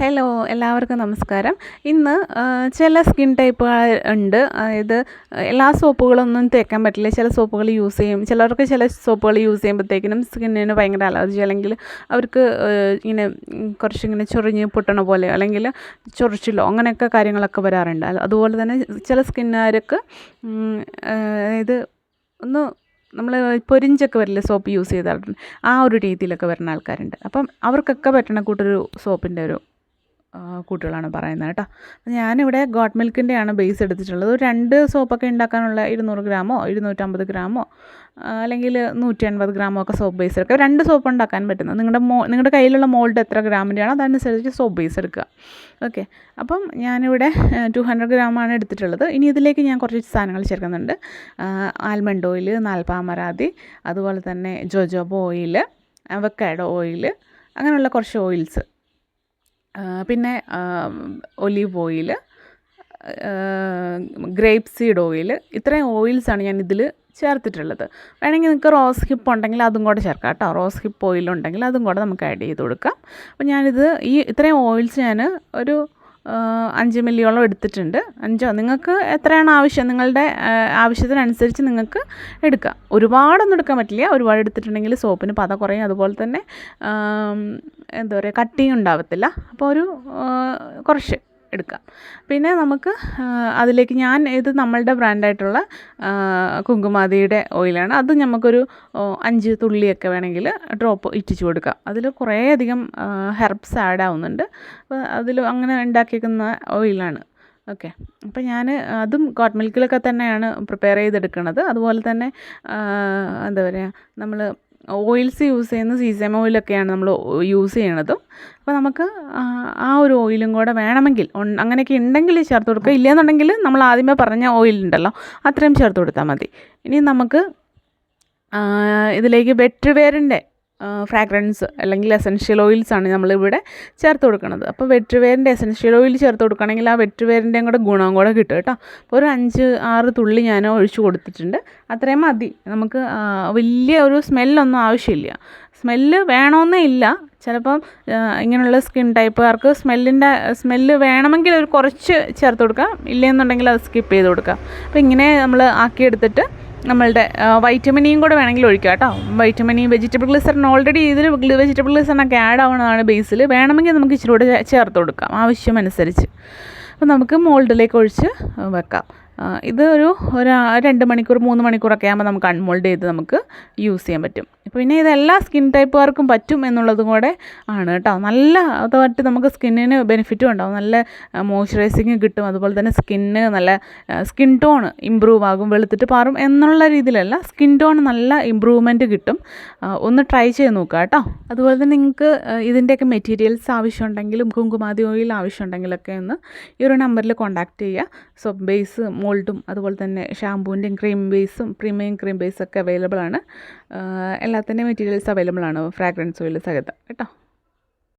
Hello എല്ലാവർക്കും നമസ്കാരം. ഇന്ന് ചില സ്കിൻ ടൈപ്പുകൾ ഉണ്ട്. അതായത് എല്ലാ സോപ്പുകളൊന്നും തേക്കാൻ പറ്റില്ല. ചില സോപ്പുകൾ യൂസ് ചെയ്യും. ചിലർക്ക് ചില സോപ്പുകൾ യൂസ് ചെയ്യുമ്പോഴത്തേക്കിനും സ്കിന്നിന് ഭയങ്കര അലർജി അല്ലെങ്കിൽ അവർക്ക് ഇങ്ങനെ കുറച്ചിങ്ങനെ ചൊറിഞ്ഞ് പൊട്ടണ പോലെ അല്ലെങ്കിൽ ചൊറിച്ചിലോ അങ്ങനെയൊക്കെ കാര്യങ്ങളൊക്കെ വരാറുണ്ട്. അതുപോലെ തന്നെ ചില സ്കിന്നുകാർക്ക് അതായത് ഒന്ന് നമ്മൾ പൊരിഞ്ചൊക്കെ വരില്ല സോപ്പ് യൂസ് ചെയ്താൽ. ആ ഒരു രീതിയിലൊക്കെ വരുന്ന ആൾക്കാരുണ്ട്. അപ്പം അവർക്കൊക്കെ പറ്റണ കൂട്ടൊരു സോപ്പിന്റെ ഒരു കൂട്ടുകളാണ് പറയുന്നത് കേട്ടോ. അപ്പം ഞാനിവിടെ ഗോട്ട് മിൽക്കിന്റെയാണ് ബേസ് എടുത്തിട്ടുള്ളത്. ഒരു രണ്ട് സോപ്പൊക്കെ ഉണ്ടാക്കാനുള്ള ഇരുന്നൂറ് ഗ്രാമോ ഇരുന്നൂറ്റമ്പത് ഗ്രാമോ അല്ലെങ്കിൽ നൂറ്റി അൻപത് ഗ്രാമോ ഒക്കെ സോപ്പ് ബേസ് എടുക്കുക. രണ്ട് സോപ്പ് ഉണ്ടാക്കാൻ പറ്റുന്നത്. നിങ്ങളുടെ മോ നിങ്ങളുടെ കയ്യിലുള്ള മോൾഡ് എത്ര ഗ്രാമിന്റെയാണോ അതനുസരിച്ച് സോപ്പ് ബേസ് എടുക്കുക. ഓക്കെ. അപ്പം ഞാനിവിടെ ടു ഹൺഡ്രഡ് ഗ്രാമാണ് എടുത്തിട്ടുള്ളത്. ഇനി ഇതിലേക്ക് ഞാൻ കുറച്ച് സാധനങ്ങൾ ചേർക്കുന്നുണ്ട്. ആൽമണ്ട് ഓയിൽ നാൽപ്പാമരാതി അതുപോലെ തന്നെ ജോജോബ ഓയിൽ അവക്കാഡോ ഓയിൽ അങ്ങനെയുള്ള കുറച്ച് ഓയിൽസ്. പിന്നെ olive oil grape seed oil ഇത്രയും ഓയിൽസാണ് ഞാൻ ഇതിൽ ചേർത്തിട്ടുള്ളത്. വേണമെങ്കിൽ നിങ്ങൾക്ക് റോസ് ഹിപ്പ് ഉണ്ടെങ്കിൽ അതും കൂടെ ചേർക്കാം കേട്ടോ. റോസ് ഹിപ്പ് ഓയിൽ ഉണ്ടെങ്കിൽ അതും കൂടെ നമുക്ക് ആഡ് ചെയ്ത് കൊടുക്കാം. അപ്പോൾ ഞാനിത് ഈ ഇത്രയും ഓയിൽസ് ഞാൻ ഒരു അഞ്ച് മില്ലിയോളം എടുത്തിട്ടുണ്ട്. അഞ്ചോ നിങ്ങൾക്ക് എത്രയാണ് ആവശ്യം? നിങ്ങളുടെ ആവശ്യത്തിനനുസരിച്ച് നിങ്ങൾക്ക് എടുക്കാം. ഒരുപാടൊന്നും എടുക്കാൻ പറ്റില്ല. ഒരുപാട് എടുത്തിട്ടുണ്ടെങ്കിൽ സോപ്പിന് പത കുറയും. അതുപോലെ തന്നെ എന്താ പറയുക കട്ടിയും ഉണ്ടാവത്തില്ല. അപ്പോൾ ഒരു കുറച്ച് എടുക്കാം. പിന്നെ നമുക്ക് അതിലേക്ക് ഞാൻ ഇത് നമ്മളുടെ ബ്രാൻഡായിട്ടുള്ള കുങ്കുമാതിയുടെ ഓയിലാണ് അത് നമുക്കൊരു അഞ്ച് തുള്ളിയൊക്കെ വേണമെങ്കിൽ ഡ്രോപ്പ് ഇറ്റിച്ച് കൊടുക്കാം. അതിൽ കുറേയധികം ഹെർബ്സ് ആഡ് ആവുന്നുണ്ട്. അപ്പോൾ അതിൽ അങ്ങനെ ഉണ്ടാക്കിയേക്കുന്ന ഓയിലാണ് ഓക്കെ. അപ്പോൾ ഞാൻ അതും ഗോട്ട് മിൽക്കിലൊക്കെ തന്നെയാണ് പ്രിപ്പയർ ചെയ്തെടുക്കുന്നത് അതുപോലെ തന്നെ എന്താ പറയുക നമ്മൾ ഓയിൽസ് യൂസ് ചെയ്യുന്ന സീസം ഓയിലൊക്കെയാണ് നമ്മൾ യൂസ് ചെയ്യണത്. അപ്പോൾ നമുക്ക് ആ, ഒരു ഓയിലും കൂടെ വേണമെങ്കിൽ അങ്ങനെയൊക്കെ ഉണ്ടെങ്കിൽ ചേർത്ത് കൊടുക്കുക. ഇല്ലയെന്നുണ്ടെങ്കിൽ നമ്മൾ ആദ്യമേ പറഞ്ഞ ഓയിൽ ഉണ്ടല്ലോ അത്രയും ചേർത്ത് കൊടുത്താൽ മതി. ഇനി നമുക്ക് ഇതിലേക്ക് വെട്രിവേറിന്റെ ഫ്രാഗ്രൻസ് അല്ലെങ്കിൽ എസൻഷ്യൽ ഓയിൽസ് ആണ് നമ്മളിവിടെ ചേർത്ത് കൊടുക്കുന്നത് അപ്പോൾ വെറ്റുവേരിന്റെ എസൻഷ്യൽ ഓയിൽ ചേർത്ത് കൊടുക്കുകയാണെങ്കിൽ ആ വെറ്റുവേരിന്റെയും കൂടെ ഗുണം കൂടെ കിട്ടും കേട്ടോ. അപ്പോൾ ഒരു അഞ്ച് ആറ് തുള്ളി ഞാൻ ഒഴിച്ചു കൊടുത്തിട്ടുണ്ട്. അത്രയും മതി. നമുക്ക് വലിയ ഒരു സ്മെല്ലൊന്നും ആവശ്യമില്ല. സ്മെല്ല് വേണമെന്നേ ഇല്ല. ചിലപ്പം ഇങ്ങനെയുള്ള സ്കിൻ ടൈപ്പുകാർക്ക് സ്മെല്ലിന്റെ സ്മെല്ല് വേണമെങ്കിൽ ഒരു കുറച്ച് ചേർത്ത് കൊടുക്കാം. ഇല്ലയെന്നുണ്ടെങ്കിൽ അത് സ്കിപ്പ് ചെയ്ത് കൊടുക്കാം. അപ്പോൾ ഇങ്ങനെ നമ്മൾ ആക്കിയെടുത്തിട്ട് നമ്മളുടെ വൈറ്റമിനിയും കൂടെ വേണമെങ്കിൽ ഒഴിക്കുക കേട്ടോ. വൈറ്റമിനി വെജിറ്റബിൾ ഗ്ലിസറിൻ ഓൾറെഡി ഇതിൽ വെജിറ്റബിൾ ഗ്ലിസറിനൊക്കെ ആഡ് ആവുന്നതാണ് ബേസിൽ വേണമെങ്കിൽ നമുക്ക് ഇച്ചിരി കൂടെ ചേർത്ത് കൊടുക്കാം ആവശ്യമനുസരിച്ച് അപ്പോൾ നമുക്ക് മോൾഡിലേക്ക് ഒഴിച്ച് വെക്കാം. ഇത് ഒരു ഒരു രണ്ട് മണിക്കൂർ മൂന്ന് മണിക്കൂറൊക്കെ ആകുമ്പോൾ നമുക്ക് അൺമോൾഡ് ചെയ്ത് നമുക്ക് യൂസ് ചെയ്യാൻ പറ്റും. പിന്നെ ഇത് എല്ലാ സ്കിൻ ടൈപ്പുകാർക്കും പറ്റും എന്നുള്ളതും കൂടെ ആണ് കേട്ടോ. നല്ല അതുമായിട്ട് നമുക്ക് സ്കിന്നിന് ബെനിഫിറ്റും ഉണ്ടാവും. നല്ല മോയ്സ്ചറൈസിങ് കിട്ടും. അതുപോലെ തന്നെ സ്കിന്ന് നല്ല സ്കിൻ ടോൺ ഇമ്പ്രൂവ് ആകും വെളുത്തിട്ട് പാറും എന്നുള്ള രീതിയിലല്ല. സ്കിൻ ടോൺ നല്ല ഇമ്പ്രൂവ്മെന്റ് കിട്ടും. ഒന്ന് ട്രൈ ചെയ്ത് നോക്കുക കേട്ടോ. അതുപോലെ തന്നെ നിങ്ങൾക്ക് ഇതിന്റെയൊക്കെ മെറ്റീരിയൽസ് ആവശ്യമുണ്ടെങ്കിലും കുങ്കുമാതി ഓയിൽ ആവശ്യമുണ്ടെങ്കിലൊക്കെ ഒന്ന് ഈ ഒരു നമ്പറിൽ കോൺടാക്റ്റ് ചെയ്യുക. സോ ബേസ് മോൾഡും അതുപോലെ തന്നെ ഷാമ്പൂവിന്റെയും ക്രീം ബേസും പ്രീമിയം ക്രീം ബേസൊക്കെ അവൈലബിൾ ആണ്. എല്ലാത്തിന്റെയും മെറ്റീരിയൽസ് അവൈലബിൾ ആണ് ഫ്രാഗ്രൻസ് ഓയിൽ സഹിതം കേട്ടോ?